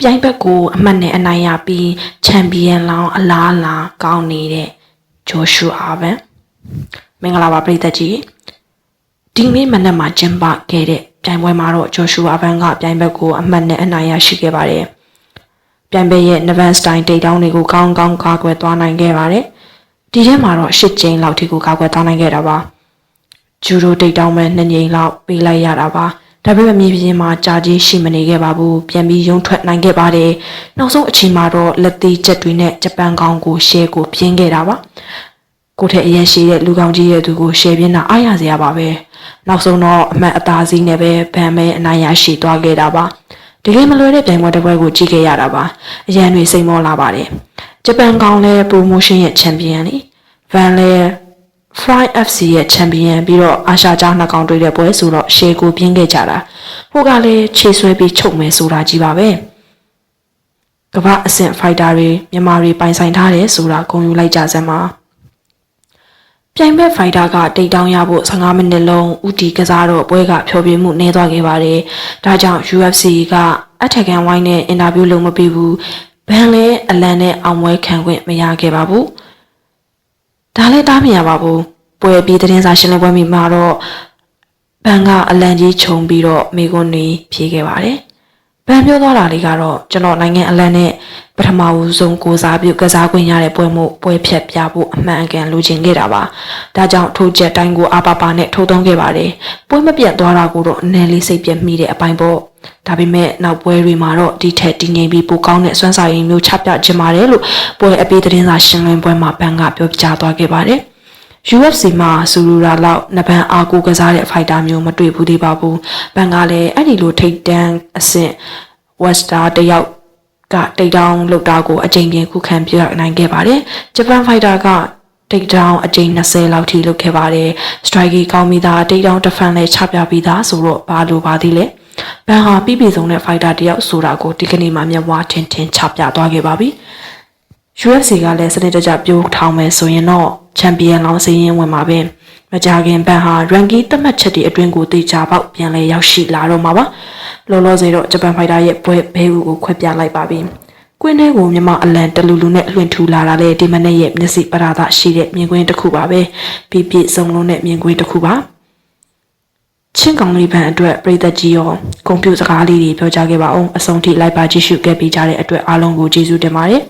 ပြိုင်ဘက်ကိုအမှတ်နဲ့အနိုင်ရပြီးချန်ပီယံလောင်းအလားအလာကောင်းနေတဲ့ဂျိုရှူအာဗန်မင်္ဂလာပါပရိသတ်ကြီးဒီနေ့မနက်မှာကျင်းပခဲ့တဲ့ပြိုင်ပွဲမှာတော့ဂျိုရှူအာဗန်ကပြိုင်ဘက်ကိုအမှတ်နဲ့အနိုင်ရရှိခဲ့ပါတယ်ပြိုင်ဘက်ရဲ့နဗန်စတိုင်းတိတ်တောင်းတွေကိုကောင်းကောင်းကာကွယ်သွားနိုင်ခဲ့ပါတယ်ဒီထဲမှာတော့၈ကျင်းလောက်ထိကိုကာကွယ်သွားနိုင်ခဲ့တာပါဂျူရိုတိတ်တောင်းမဲ့နှစ်ငိမ်လောက်ပေးလိုက်ရတာပါ ဒါပေမဲ့မြေပြင်မှာကြာကြီးရှိမနေခဲ့ပါဘူးပြန်ပြီးရုံထွက်နိုင်ခဲ့ပါတယ်နောက်ဆုံးအချိန်မှာတော့လက်သေးချက်တွေနဲ့ဂျပန်ကောင်ကိုရှဲကိုပြင်းခဲ့တာပါကိုယ့်ထက်အရင်ရှိတဲ့လူကောင်ကြီးရဲ့သူကိုရှဲပြင်းတာအားရစရာပါပဲနောက်ဆုံးတော့အမှတ်အသားစီးနဲ့ပဲဗန်မဲအနိုင်ရရှိသွားခဲ့တာပါဒီကိမလွယ်တဲ့ပြိုင်ပွဲတစ်ပွဲကိုကြည့်ခဲ့ရတာပါအရန်တွေစိတ်မောလာပါတယ်ဂျပန်ကောင်လည်း promotion ရဲ့ champion လीဗန်လည်း Fly FC ရဲ့ချန်ပီယံပြီးတော့အာရှကျောင်းနှစ်ကောင်တွေ့တဲ့ပွဲဆိုတော့ရှေကိုပြင်းခဲ့ကြတာဟိုကလည်းခြေဆွဲပြီးချုပ်မယ်ဆိုတာကြီးပါပဲကမ္ဘာအဆင့်ဖိုက်တာတွေမြန်မာတွေပိုင်ဆိုင်ထားတယ်ဆိုတာဂုဏ်ယူလိုက်ကြစမ်းပါပြိုင်ဘက်ဖိုက်တာကတိတ်တောင်းရဖို့15မိနစ်လုံးဥတီကစားတော့ပွဲကဖျော်ဖြေမှုနှဲသွားခဲ့ပါတယ်ဒါကြောင့် UFC ကအထက်ကန်ဝိုင်းနဲ့အင်တာဗျူးလုပ်မပေးဘူးဘန်လည်းအလံနဲ့အောင်ပွဲခံခွင့်မရခဲ့ပါဘူးဒါလည်းတားမရပါဘူး ပွဲပြီးသတင်းစာရှင်းလင်းပွဲမိမှာတော့ဘန်ကအလံကြီးခြုံပြီးတော့မိကွန်းတွေဖြေခဲ့ပါတယ်ဘန်ပြောသွားတာလေးကတော့ကျွန်တော်နိုင်ငံအလံနဲ့ပထမဦးဆုံးကိုစားပြုကစားခွင့်ရတဲ့ပွဲမှုပွဲဖြတ်ပြဖို့အမှန်အကန်လိုချင်ခဲ့တာပါဒါကြောင့်ထိုးချက်တိုင်းကိုအာပါပါနဲ့ထိုးသွင်းခဲ့ပါတယ်ပွဲမပြတ်သွားတာကိုတော့အနည်းလေးစိတ်ပြက်မိတဲ့အပိုင်းပေါ့ဒါပေမဲ့နောက်ပွဲတွေမှာတော့ဒီထက်တည်ငြိမ်ပြီးပိုကောင်းတဲ့စွမ်းဆောင်ရည်မျိုးချပြခြင်းပါတယ်လို့ပွဲအပြီးသတင်းစာရှင်းလင်းပွဲမှာဘန်ကပြောကြားသွားခဲ့ပါတယ် UFC မှာစူရူရာလောက်နဗန်အာကူကစားတဲ့ဖိုက်တာမျိုးမတွေ့ဘူးသေးပါဘူး။ဘန်ကလည်းအဲ့ဒီလိုထိတ်တန်းအဆင့် Wester တယောက်ကတိတ်တောင်းလောက်တာကိုအကြိမ်ပြင်းခုခံပြနိုင်ခဲ့ပါတယ်။ဂျပန်ဖိုက်တာကတိတ်တောင်းအကြိမ်20လောက်ထိလုပ်ခဲ့ပါတယ်။ strike ကောင်းပြီးသားတိတ်တောင်း defense လည်းချပြပြီးသားဆိုတော့ဘာလို့ပါသေးလဲ။ဘန်ဟာပြီးပြီဆုံးတဲ့ဖိုက်တာတယောက်ဆိုတာကိုဒီကနေ့မှမျက်ဝါးထင်ထင်ချပြသွားခဲ့ပါပြီ။ UFC ကလည်းစနစ်တကျပြိုးထောင်မယ်ဆိုရင်တော့ချန်ပီယံလောင်းစည်းရင်ဝင်မှာပဲမကြခင်ဘန်ဟာ ranking သတ်မှတ်ချက်တွေအတွင်းကိုတေချာပေါက်ပြန်လဲရောက်ရှိလာတော့မှာပါလောလောဆယ်တော့ဂျပန်ဖိုက်တာရဲ့ပွဲဘဲကူကိုခွဲပြလိုက်ပါပြီကွင်းထဲကိုမြမအလန်တလူလူနဲ့လွှင့်ထူလာတာလေဒီမနေ့ရဲ့မျက်စိပရာသရှိတဲ့မြင်ကွင်းတစ်ခုပါပဲပြပြစုံလုံးနဲ့မြင်ကွင်းတစ်ခုပါချင်းကောင်လေးပန်အတွက်ပြည်သက်ကြီးရောကွန်ပျူတာစကားလေးတွေပြောကြားခဲ့ပါအောင်အဆုံးထိလိုက်ပါကြည့်ရှုခဲ့ပေးကြတဲ့အတွက်အားလုံးကိုကျေးဇူးတင်ပါတယ်